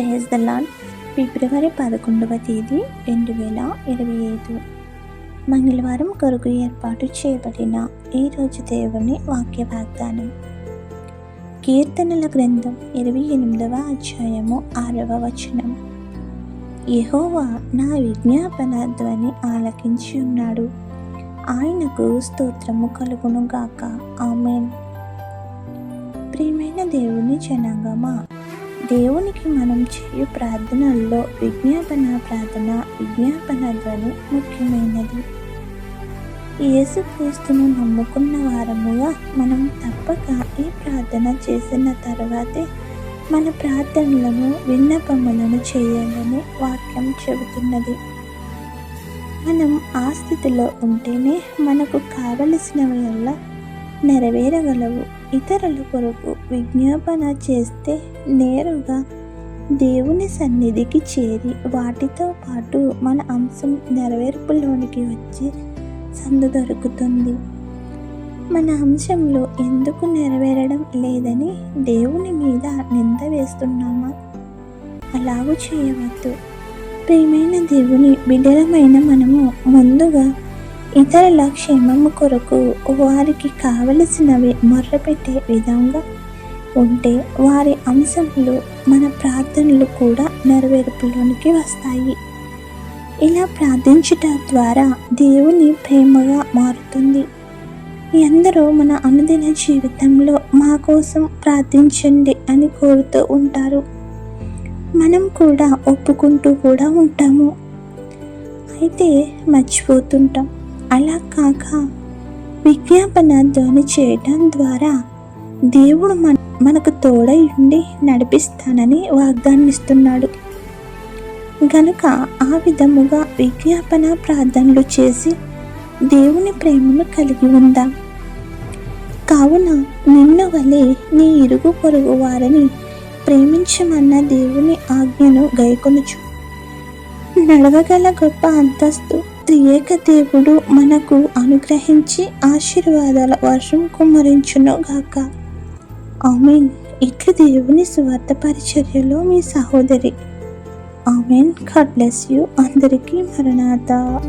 Praise the lord ఫిబ్రవరి పదకొండవ తేదీ రెండు వేల ఇరవై ఐదు. మంగళవారం కొరకు ఏర్పాటు చేయబడిన ఈరోజు దేవుని వాక్య వాగ్దానం కీర్తనల గ్రంథం ఇరవై ఎనిమిదవ అధ్యాయము ఆరవ వచనం. యహోవా నా విజ్ఞాపన ధ్వని ఆలకించి ఉన్నాడు. ఆయనకు స్తోత్రము కలుగును గాక ఆమెన్. ప్రియమైన దేవుని జనాంగమా దేవునికి మనం చేయు ప్రార్థనల్లో విజ్ఞాపన ప్రార్థన విజ్ఞాపన ధ్వని ముఖ్యమైనది. యేసుక్రీస్తును నమ్ముకున్న వారముగా మనం తప్పక ఈ ప్రార్థన చేసిన తర్వాతే మన ప్రార్థనలను విన్నపములను చేయాలని వాక్యం చెబుతున్నది. మనం ఆ స్థితిలో ఉంటేనే మనకు కావలసినవల్లా నెరవేరగలవు. ఇతరుల కొరకు విజ్ఞాపన చేస్తే నేరుగా దేవుని సన్నిధికి చేరి వాటితో పాటు మన అంశం నెరవేర్పులోనికి వచ్చి సందు దొరుకుతుంది. మన అంశంలో ఎందుకు నెరవేరడం లేదని దేవుని మీద నింద వేస్తున్నామా? అలాగూ చేయవద్దు. ప్రియమైన దేవుని బిడ్డలమైన మనము ముందుగా ఇతరుల క్షేమము కొరకు వారికి కావలసినవి మొర్రపెట్టే విధంగా ఉంటే వారి అంశంలో మన ప్రార్థనలు కూడా నెరవేర్పులోనికి వస్తాయి. ఇలా ప్రార్థించుట ద్వారా దేవుని ప్రేమగా మారుతుంది. ఎందరో మన అనుదిన జీవితంలో మా కోసం ప్రార్థించండి అని కోరుతూ ఉంటారు. మనం కూడా ఒప్పుకుంటూ కూడా ఉంటాము. అయితే మర్చిపోతుంటాం. అలా కాక విజ్ఞాపన ధ్వని చేయటం ద్వారా దేవుడు మన మనకు తోడై ఉండి నడిపిస్తానని వాగ్దానిస్తున్నాడు గనుక ఆ విధముగా విజ్ఞాపన ప్రార్థనలు చేసి దేవుని ప్రేమను కలిగి ఉందాం. కావున నిన్ను వలె నీ ఇరుగు పొరుగు వారిని ప్రేమించమన్న దేవుని ఆజ్ఞను గైకొనుచు. నడవగల గొప్ప అంతస్తు త్రియేక దేవుడు మనకు అనుగ్రహించి ఆశీర్వాదాల వర్షం కుమ్మరించును గాక. ఆమెన్. ఇట్లు దేవుని స్వార్థ పరిచర్యలో మీ సహోదరి. ఆమెన్. God bless you. అందరికీ మరణాత.